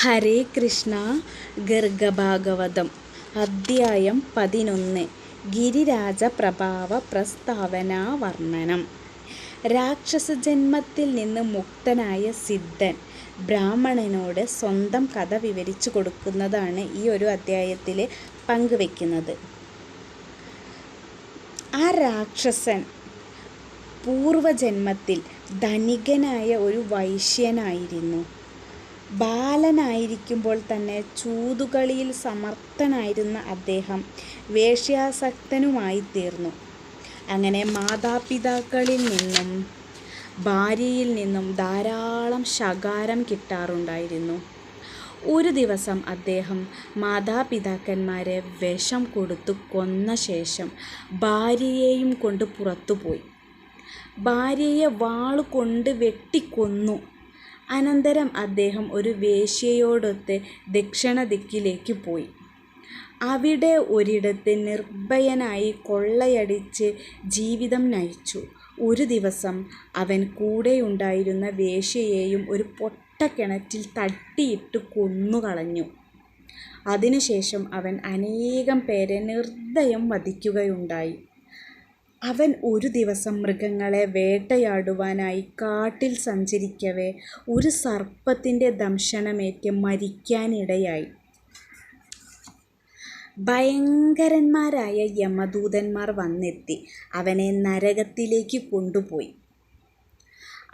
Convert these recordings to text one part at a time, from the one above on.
ഹരേ കൃഷ്ണ ഗർഗഭാഗവതം അദ്ധ്യായം പതിനൊന്ന്. ഗിരിരാജ പ്രഭാവ പ്രസ്താവനാ വർണനം. രാക്ഷസ ജന്മത്തിൽ നിന്ന് മുക്തനായ സിദ്ധൻ ബ്രാഹ്മണനോട് സ്വന്തം കഥ വിവരിച്ചു കൊടുക്കുന്നതാണ് ഈ ഒരു അദ്ധ്യായത്തിൽ പങ്കുവെക്കുന്നത്. ആ രാക്ഷസൻ പൂർവജന്മത്തിൽ ധനികനായ ഒരു വൈശ്യനായിരുന്നു. ബാലനായിരിക്കുമ്പോൾ തന്നെ ചൂതുകളിയിൽ സമർത്ഥനായിരുന്ന അദ്ദേഹം വേശ്യാസക്തനുമായിത്തീർന്നു. അങ്ങനെ മാതാപിതാക്കളിൽ നിന്നും ഭാര്യയിൽ നിന്നും ധാരാളം ശകാരം കിട്ടാറുണ്ടായിരുന്നു. ഒരു ദിവസം അദ്ദേഹം മാതാപിതാക്കന്മാരെ വിഷം കൊടുത്തു കൊന്ന ശേഷം ഭാര്യയെയും കൊണ്ട് പുറത്തുപോയി. ഭാര്യയെ വാളുകൊണ്ട് വെട്ടിക്കൊന്നു അനന്തരം അദ്ദേഹം ഒരു വേശ്യയോടൊത്ത് ദക്ഷിണ ദിക്കിലേക്ക് പോയി. അവിടെ ഒരിടത്ത് നിർഭയനായി കൊള്ളയടിച്ച് ജീവിതം നയിച്ചു. ഒരു ദിവസം അവൻ കൂടെയുണ്ടായിരുന്ന വേശ്യയെയും ഒരു പൊട്ടക്കിണറ്റിൽ തട്ടിയിട്ട് കൊന്നുകളഞ്ഞു. അതിനുശേഷം അവൻ അനേകം പേരെ നിർദ്ദയം വധിക്കുകയുണ്ടായി. അവൻ ഒരു ദിവസം മൃഗങ്ങളെ വേട്ടയാടുവാനായി കാട്ടിൽ സഞ്ചരിക്കവേ ഒരു സർപ്പത്തിന്റെ ദംശനമേറ്റ് മരിക്കാനിടയായി. ഭയങ്കരന്മാരായ യമദൂതന്മാർ വന്നെത്തി അവനെ നരകത്തിലേക്ക് കൊണ്ടുപോയി.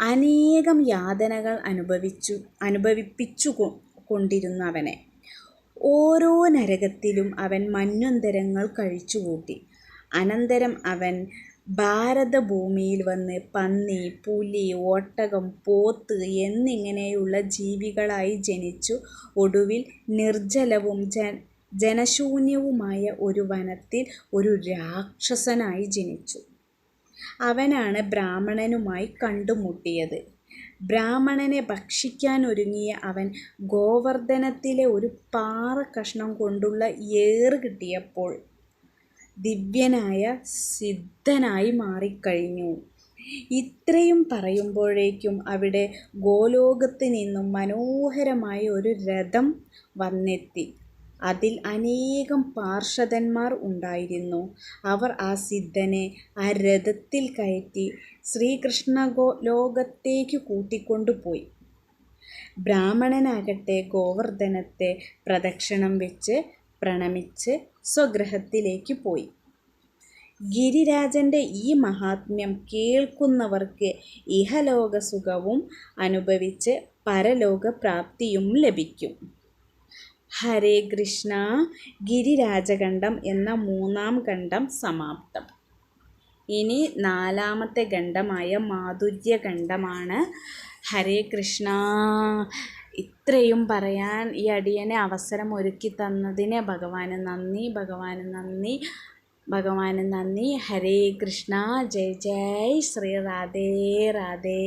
അനേകം യാതനകൾ അനുഭവിച്ചു അനുഭവിപ്പിച്ചു കൊണ്ടിരുന്നവനെ ഓരോ നരകത്തിലും അവൻ മഞ്ഞന്തരങ്ങൾ കഴിച്ചുകൂട്ടി. അനന്തരം അവൻ ഭാരതഭൂമിയിൽ വന്ന് പന്നി പുലി ഒട്ടകം പോത്ത് എന്നിങ്ങനെയുള്ള ജീവികളായി ജനിച്ചു. ഒടുവിൽ നിർജലവും ജ ജനശൂന്യവുമായ ഒരു വനത്തിൽ ഒരു രാക്ഷസനായി ജനിച്ചു. അവനാണ് ബ്രാഹ്മണനുമായി കണ്ടുമുട്ടിയത്. ബ്രാഹ്മണനെ ഭക്ഷിക്കാനൊരുങ്ങിയ അവൻ ഗോവർദ്ധനത്തിലെ ഒരു പാറ കഷ്ണം കൊണ്ടുള്ള ഏറ് കിട്ടിയപ്പോൾ ദിവ്യനായ സിദ്ധനായി മാറിക്കഴിഞ്ഞു. ഇത്രയും പറയുമ്പോഴേക്കും അവിടെ ഗോലോകത്ത് നിന്നും മനോഹരമായ ഒരു രഥം വന്നെത്തി. അതിൽ അനേകം പാർഷദന്മാർ ഉണ്ടായിരുന്നു. അവർ ആ സിദ്ധനെ ആ രഥത്തിൽ കയറ്റി ശ്രീകൃഷ്ണ ഗോ ലോകത്തേക്ക് കൂട്ടിക്കൊണ്ടുപോയി. ബ്രാഹ്മണനാകട്ടെ ഗോവർദ്ധനത്തെ പ്രദക്ഷിണം വെച്ച് പ്രണമിച്ച് സ്വഗ്രഹത്തിലേക്ക് പോയി. ഗിരിരാജന്റെ ഈ മഹാത്മ്യം കേൾക്കുന്നവർക്ക് ഇഹലോക സുഖവും അനുഭവിച്ച് പരലോക പ്രാപ്തിയും ലഭിക്കും. ഹരേ കൃഷ്ണ ഗിരിരാജഖണ്ഡം എന്ന മൂന്നാം ഖണ്ഡം സമാപ്തം. ഇനി നാലാമത്തെ ഖണ്ഡമായ മാധുര്യഖണ്ഡമാണ് ഹരേ കൃഷ്ണ. ഇത്രയും പറയാൻ ഈ അടിയനെ അവസരം ഒരുക്കി തന്നതിന് ഭഗവാന് നന്ദി ഭഗവാന് നന്ദി ഭഗവാന് നന്ദി. ഹരേ കൃഷ്ണ. ജയ് ജയ്. ശ്രീ രാധേ രാധേ.